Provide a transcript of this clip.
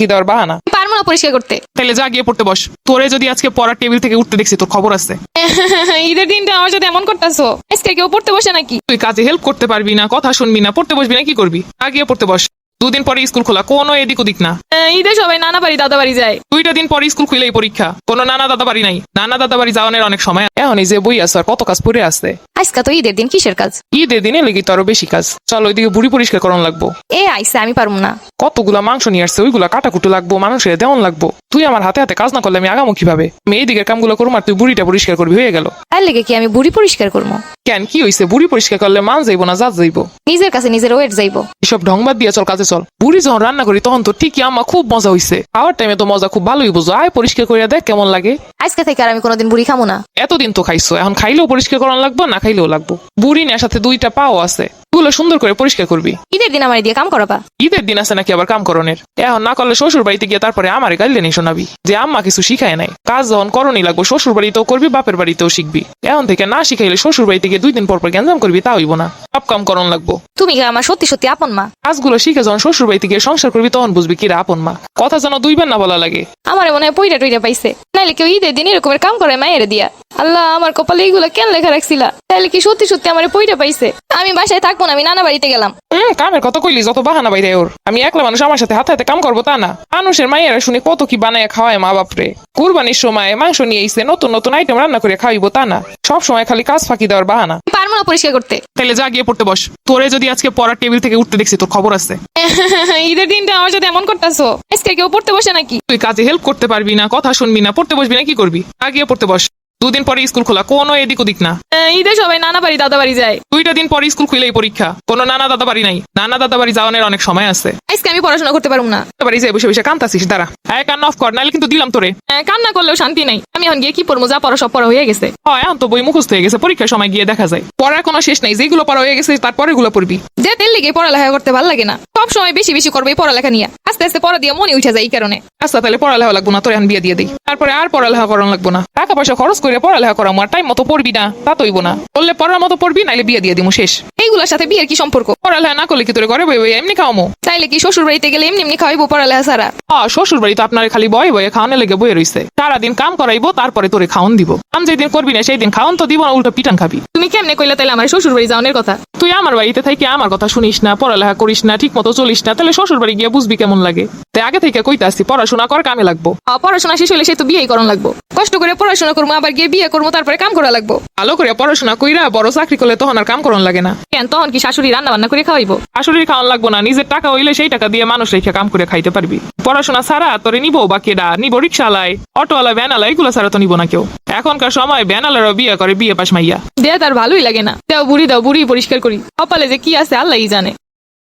কি দেওয়ার বাহানা? পারব না পরিষ্কার করতে। তাহলে যা গিয়ে পড়তে বস। তোরে যদি আজকে পড়ার টেবিল থেকে উঠতে দেখছি তোর খবর আছে। ঈদের দিনটা আমার সাথে এমন করতেছো? আজকে কেউ পড়তে বসে নাকি? তুই কাজে হেল্প করতে পারবি না কথা শুনবি না পড়তে বসবি না কি করবি? আ গিয়ে পড়তে বস। দুদিন পরে স্কুল খোলা কোনো এদিক ওদিক না। ঈদে সবাই নানা বাড়ি দাদা বাড়ি যায়। দুইটা দিন পরে স্কুল খুলেই পরীক্ষা। কোনো নানা দাদা বাড়ি নাই। নানা দাদা বাড়ি যাওয়ানোর অনেক সময় এখন এই যে বই আছে আর কত কাজ পড়ে আছে। আজকে তো ঈদের দিন কিসের কাজ? ঈদের দিনে লেগে তো আরও বেশি কাজ। চল ওইদিকে বুড়ি পরিষ্কার করানো লাগবো। এ আইসে আমি পারব না। কতগুলা মাংস নিয়ে আসছে ওইগুলা কাটাকুটু লাগবো মানুষের দেওয়ান লাগবো। তুই আমার হাতে হাতে কাজ না করলে আমি আগামো কীভাবে? মেয়ে দিকের কামগুলো করব আর তুই বুড়িটা পরিষ্কার করবি হয়ে গেল। তার লেগে কি আমি বুড়ি পরিষ্কার করব? কেন কি হইছে? বুড়ি পরিষ্কার করলে মান যাইবো না জাত যাইবো? নিজের কাছে নিজের ওয়েট যাইবো। এসব ঢংবাদ দিয়ে চল কাজে চল। বুড়ি যখন রান্না করি তখন তো ঠিকই আমার খুব মজা হইছে। খাওয়ার টাইমে তো মজা খুব ভালোই বুঝো। আয় পরিষ্কার করিয়া দেখ কেমন লাগে। আজকে থেকে আর আমি কোনোদিন বুড়ি খামো না। এতদিন তো খাইছো এখন খাইলেও পরিষ্কার করানো লাগবো না খাইলেও লাগবো। বুড়ি নেওয়ার সাথে দুইটা পাও আছে এগুলো সুন্দর করে পরিষ্কার করবি। ঈদের দিন আমার দিয়ে কাম করাবা? ঈদের দিন আছে নাকি আবার কাম করণের? এখন না করলে শ্বশুর বাড়িতে গিয়ে তারপরে আমার গাইলে নেই শোনাবি। যে আম্মা কিছু শিখায় নাই কাজ যখন করণই লাগবো শ্বশুর বাড়িতেও করবি বাপের বাড়িতেও শিখবি। এখন থেকে না শিখাইলে শ্বশুর বাড়িতে গিয়ে দুই দিন পর পর গ্যাঞ্জাম করবি তা হইব না। সব কাম করণ লাগবো। তুমি কি আমার সত্যি সত্যি আপন মা? কাজগুলো শিখে যখন শ্বশুর বাড়িতে গিয়ে সংসার করবি তখন বুঝবি কিরা আপন মা। কথা যেন দুইবার না বলা লাগে। আমার মনে হয় পইরা টইরা পাইছে। নাইলে কেউ ঈদের দিন এরকমের কাম করে মায়ের দিয়া। আল্লাহ আমার কপালে এইগুলো কেন লেখা রাখছিলা? তাইলে কি সত্যি সত্যি আমার পইটা পাইছে? আমি বাসায় থাকব না আমি নানা বাড়িতে গেলাম। কামের কথা কইলি যত বাহানা বাইরে ওর। আমি একলা মানুষ আমার সাথে হাতে হাতে কাম করব তা না। মানুষের মায়েরা শুনে কত কি বানায় খাওয়ায় মা বাপরে কুরবানির সময় মাংস নিয়ে এসে নতুন নতুন আইটেম রান্না করে খাওয়াইবো তা না। সব সময় খালি কাজ ফাঁকি দেওয়ার বাহানা। পারব না পরিষ্কার করতে। তাহলে যা গিয়ে পড়তে বস। তোরে যদি আজকে পড়ার টেবিল থেকে উঠতে দেখছি তোর খবর আছে। ঈদের দিনটা আমার সাথে এমন করতেছো? আজকে কেউ পড়তে বসে নাকি? তুই কাজে হেল্প করতে পারবি না কথা শুনবি না পড়তে বসবি না কি করবি? আগে পড়তে বস। দুদিন পরে স্কুল খোলা কোনো এদিক ওদিক না। ঈদে সবাই নানা বাড়ি দাদা বাড়ি যায়। দুইটা দিন পরে স্কুল খুলেই পরীক্ষা। কোনো নানা দাদা বাড়ি নাই। নানা দাদা বাড়ি যাওয়ানোর অনেক সময় আছে। আজকে আমি পড়াশোনা করতে পারব না। বাড়ি যাই বসে বসে কান্তাছিস দাঁড়া। হ্যাঁ কান্না অফ কর নাহলে কিন্তু দিলাম তোরে। কান্না করলেও শান্তি নাই। আমি এখন গিয়ে কি পড়ব? যা পড়া সব পড়া হয়ে গেছে। হয় এখন তো বই মুখস্থ হয়ে গেছে পরীক্ষার সময় গিয়ে দেখা যায়। পড়ার কোনো শেষ নাই যেগুলো পড়া হয়ে গেছে তারপরে গুলো পড়বি। যে তেল লিগে পড়ালেখা করতে ভালো লাগে না। সব সময় বেশি বেশি করবে এই পড়ালেখা নিয়ে। আস্তে আস্তে পড়া দিয়ে মনে উঠে যায় এই কারণে। আচ্ছা তাহলে পড়ালেখা লাগবো না, তোর এখন বিয়ে দিয়ে দিই। তারপরে আর পড়ালেখা করানো লাগবো না। টাকা পয়সা খরচ করে পড়ালেখা করা আমার টাইম মতো পড়বি না, তা তৈব না। বললে পড়ার মতো পড়বি নাহলে বিয়ে দিয়ে দিমু, শেষ। এইগুলোর সাথে বিয়ের কি সম্পর্ক? পড়ালেখা না করলে কি তোরে ঘরে বই বই এমনি খাওয়ামো? চাইলে কি শ্বশুর বাড়িতে গেলে এমনি এমনি খাওয়াইবো পড়ালেখা সারা আ শ্বশুর বাড়ি তো আপনার খালি বয়ে বয়ে খাওয়ানো লেগে বয়ে রইছে। সারাদিন কাম করাইবো তারপরে তোরে খাওন দিব। কাম যেদিন করবি না সেই দিন খাওন তো দিব না উল্টো পিটান খাবি। তুমি কেমনে কইলা তাইলে আমার শ্বশুর বাড়ি যাওয়ার কথা? তুই আমার বাড়িতে থেকে আমার কথা শুনিস না পড়ালেখা করিস না ঠিক মতো চলিস না তাহলে শ্বশুর বাড়ি গিয়ে বুঝবি কেমন লাগে। তাই আগে থেকে কইতে আসছি পড়াশোনা কর কামে লাগবো। পড়াশোনা শেষ হলে সে তো বিয়েই করণ লাগবো। কষ্ট করে পড়াশোনা করব আবার গিয়ে বিয়ে করব তারপরে কাম করা লাগবো। ভালো করে পড়াশোনা কইরা বড় চাকরি করলে তখন আর কাম করন লাগে না। কেন তখন কি শাশুড়ি রান্না বান্না করে খাওয়াইবো? শাশুড়ির খাওয়ান লাগবো না নিজের টাকা হইলে সেই টাকা দিয়ে মানুষ রেখে কাম করে খাইতে পারবি। পড়াশোনা ছাড়া তোরে নিবো বা কেডা? নিবো রিক্সালায় অটোওয়ালা ভ্যানালা এগুলো ছাড়া তো নিবো না কেউ। এখনকার সময় ভ্যানালারও বিয়ে করে বিয়ে পাশ মাইয়া। দেয়া তার ভালোই লাগে না। দেও বুড়ি দাও বুড়ি পরিষ্কার করি। কপালে যে কি আছে আল্লাহই জানে।